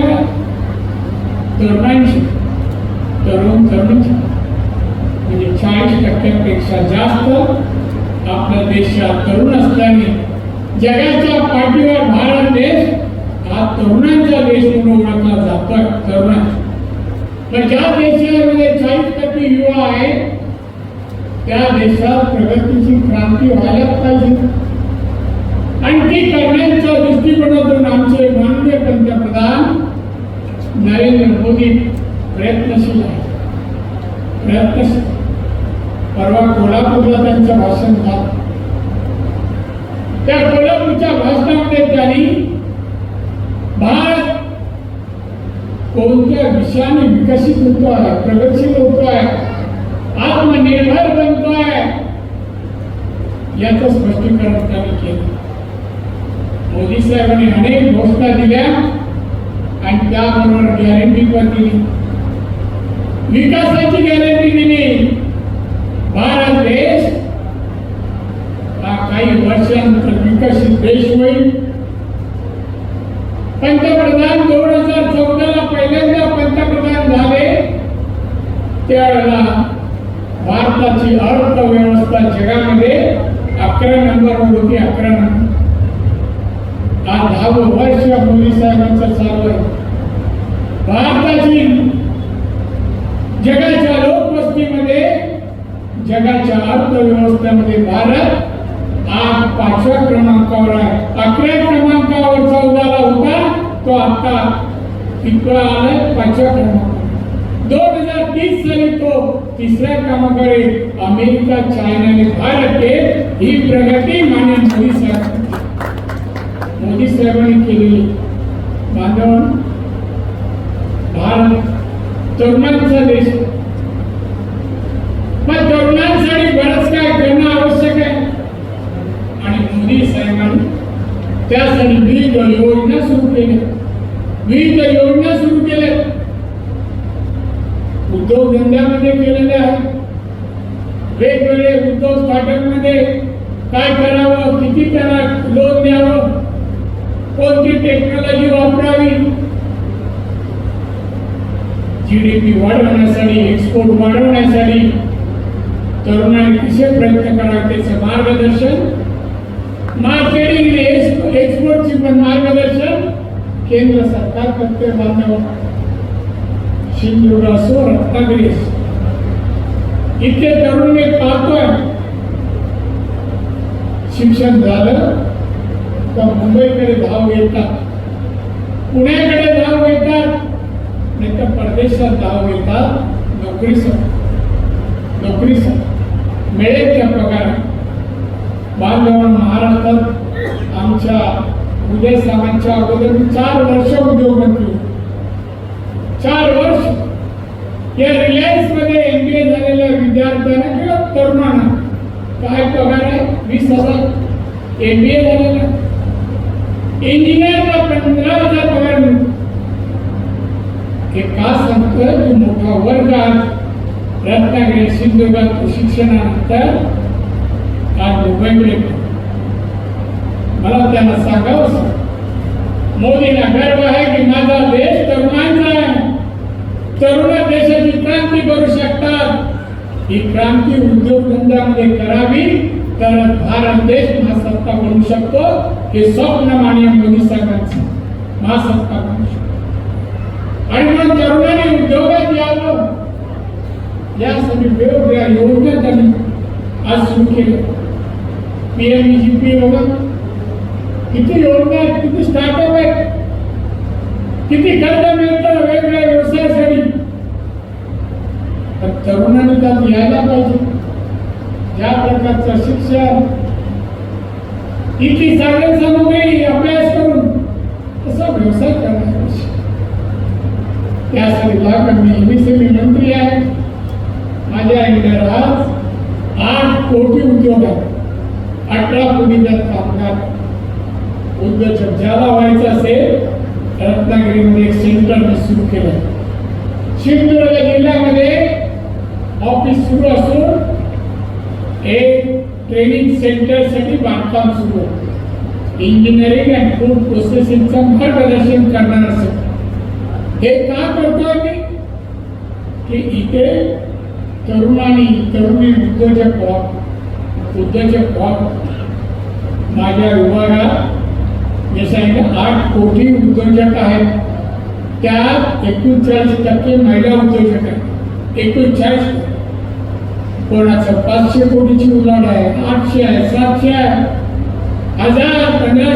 आपल्या तरुणांची तरुण तरुणची म्हणजे चाळीस टक्क्यांपेक्षा जास्त आपल्या देशात तरुण असल्याने जगाच्या पाठीवर भारत देश हा तरुणांचा देश म्हणून ओळखला जातो तरुणांचा पण ज्या देशामध्ये चाळीस टक्के युवा आहे त्या देशात प्रगतीची क्रांती व्हायला पाहिजे आणि ती करण्याच्या दृष्टिकोनातून आमचे माननीय पंतप्रधान नरेंद्र मोदी प्रयत्नशील आहे प्रयत्नशील. परवा कोल्हापूरला त्यांचं भाषण झालं. त्या कोल्हापूरच्या भाषणामध्ये त्यांनी भारत कोणत्या विषयाने विकसित होतो आहे प्रगतशील होतो आहे आत्मनिर्भर बनतो आहे याचं स्पष्टीकरण त्यांनी केलं. मोदी साहेबांनी अनेक घोषणा दिल्या. आणि त्याबरोबर गॅरंटी पण दिली. विकासाची गॅरंटी दिली. भारत देश हा काही वर्षानंतर विकसित देश होईल. पंतप्रधान दोन हजार चौदाला पहिल्यांदा पंतप्रधान झाले. त्यावेळेला भारताची अर्थव्यवस्था जगामध्ये अकरा नंबरवर होती अकरा नंबर आज दहावं वर्ष मोदी साहेबांचं चालू आहे भारताची जगाच्या लोकवस्तीमध्ये जगाच्या अर्थव्यवस्थेमध्ये भारत आज पाचव्या क्रमांकावर आहे अकरा क्रमांकावर चौदाला होता तो आता कितवा आलाय पाचव्या क्रमांक दोन हजार तीस साली तो तिसऱ्या क्रमांकावर अमेरिका चायनाने भारत ही प्रगती मान्य मोदी साहेब साहेबांनी केलेली. बांधव भारत तरुणांचा देश. मग तरुणांसाठी बरंच काय करणं आवश्यक आहे. आणि मोदी साहेबांनी त्यासाठी विविध योजना सुरू केल्या विविध योजना सुरू केल्या. उद्योगधंद्यामध्ये केलेल्या आहेत. वेगवेगळे उद्योग स्टार्टअपमध्ये काय करावं किती त्याला लोन द्यावं कोणती टेक्नॉलॉजी वापरावी? जीडीपी वाढवण्यासाठी एक्सपोर्ट वाढवण्यासाठी तरुणांनी कसे प्रयत्न करावे त्याचं मार्गदर्शन? मार्केटिंग एक्सपोर्टचे पण मार्गदर्शन केंद्र सरकार करते मान्यवर हो. सिंधुदुर्ग असो रत्नागिरी असो. इतके तरुण मी पाहतोय. शिक्षण झालं. तर मुंबईकडे धाव घेतात. पुण्याकडे धाव घेतात. नाही तर परदेशात धाव घेतात. नोकरीसाठी नोकरीसाठी मिळेल त्या प्रकारे. बांधव महाराष्ट्रात आमच्या उदय सामांच्या अगोदर मी चार वर्ष उद्योगमंत्री होतो. चार वर्ष. या रिलायन्समध्ये एमबीए झालेल्या विद्यार्थ्यांना किंवा तरुणांना. काय पगार आहे? वीस हजार. एमबीए झालेला. इंजिनियरला पंधरा हजार पगार मिळतो हे का सांगतोय की मोठा वर्ग रत्नागिरी सिंधुदुर्गात शिक्षणानंतर आज मुंबईकडे मला त्यांना सांगावं मोदींना गर्व आहे की माझा देश तरुणांचा आहे। तरुण देशाची क्रांती करू शकतात। ही क्रांती उद्योगधंद्यामध्ये करावी तर भारत देश महासत्ता बनू शकतो। हे स्वप्न माननीय मोदी साहेबांचं महासत्ता आणि मग तरुणांनी उद्योगात यावं. यासाठी वेगवेगळ्या योजना त्यांनी आज सुरू केल्या. पीएमजीपी वगैरे किती योजना आहेत किती स्टार्टअप आहेत? किती कर्ज मिळतं वेगवेगळ्या व्यवसायासाठी? पण तरुणांनी त्यात यायला पाहिजे. ज्या प्रकारचं शिक्षण इतकी साधन सामुग्री अभ्यास करून. तसा व्यवसाय करणार त्यासाठी लागून मी एमएसएमई मंत्री आहे. माझ्या इंडियात आज आठ कोटी उद्योग आहेत. अठरा कोटी त्यात कामगार. उद्योजक ज्याला व्हायचं असेल रत्नागिरीमध्ये एक सेंटर मी सुरू केलं सिंधुदुर्ग जिल्ह्यामध्ये ऑफिस सुरू असून एक ट्रेनिंग सेंटरसाठी बांधकाम सुरू. आहे इंजिनिअरिंग अँड फूड प्रोसेसिंगचं प्रदर्शन करणार असेल हे का करतोय मी की इथे तरुणांनी तरुणी उद्योजक व्हा. उद्योजक व्हा. माझ्या विभागात मी सांगितलं आठ कोटी उद्योजक आहेत. त्यात एकोणचाळीस टक्के महिला उद्योजक आहेत. एकोणचाळीस कोणाचं पाचशे कोटीची उलाढ आहे आठशे आहे सातशे आहे हजार पंधरा